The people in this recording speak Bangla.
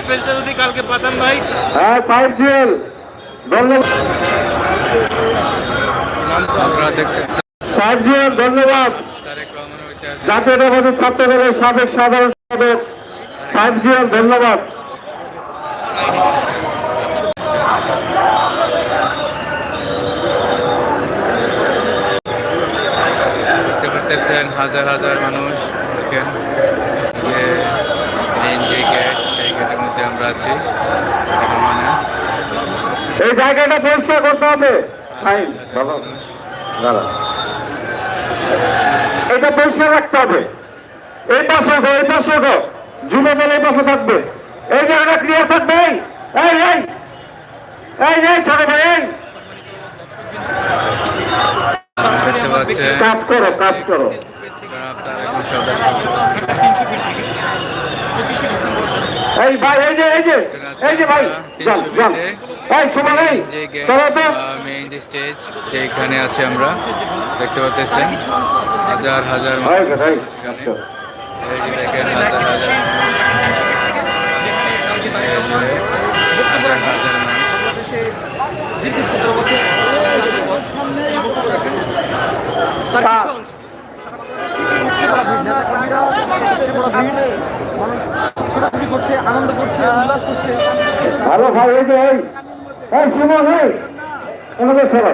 স্পেসটা যদি কালকে পাতাম ভাই। হ্যাঁ ফাইভ জুয়েল ধন্যবাদ। ফাইভ জুয়েল ধন্যবাদ। জাতীয়তাবাদী ছাত্র দলের সাবেক সাধারণ সম্পাদক ফাইভ জুয়েল ধন্যবাদ। হাজার হাজার মানুষ দেখেন যে মেইন যে গেট সেই গেটের মধ্যে আমরা আছি। এই জায়গাটা পরিষ্কার করতে হবে। এটা পরিষ্কার রাখতে হবে। এই পাশে গো এই পাশে গো। দল এই পাশে থাকবে। এই জায়গাটা ক্লিয়ার থাকবে এই এই এই। এই ছোট ভাই এই। কাজ করো কাজ করো। এই ভাই এই যে এই যে এই যে ভাই যান যান। এই শোনো এই চলো তো। মেইন যে স্টেজ সেইখানে আছি আমরা। দেখতে পাচ্ছেন হাজার হাজার মানুষ এই, এখানে। এই যে দেখেন হাজার হাজার মানুষ। হাজার হাজার মানুষ। তা- ভালো ভাই এই যে এই সুমন ভাই আমাদের সরো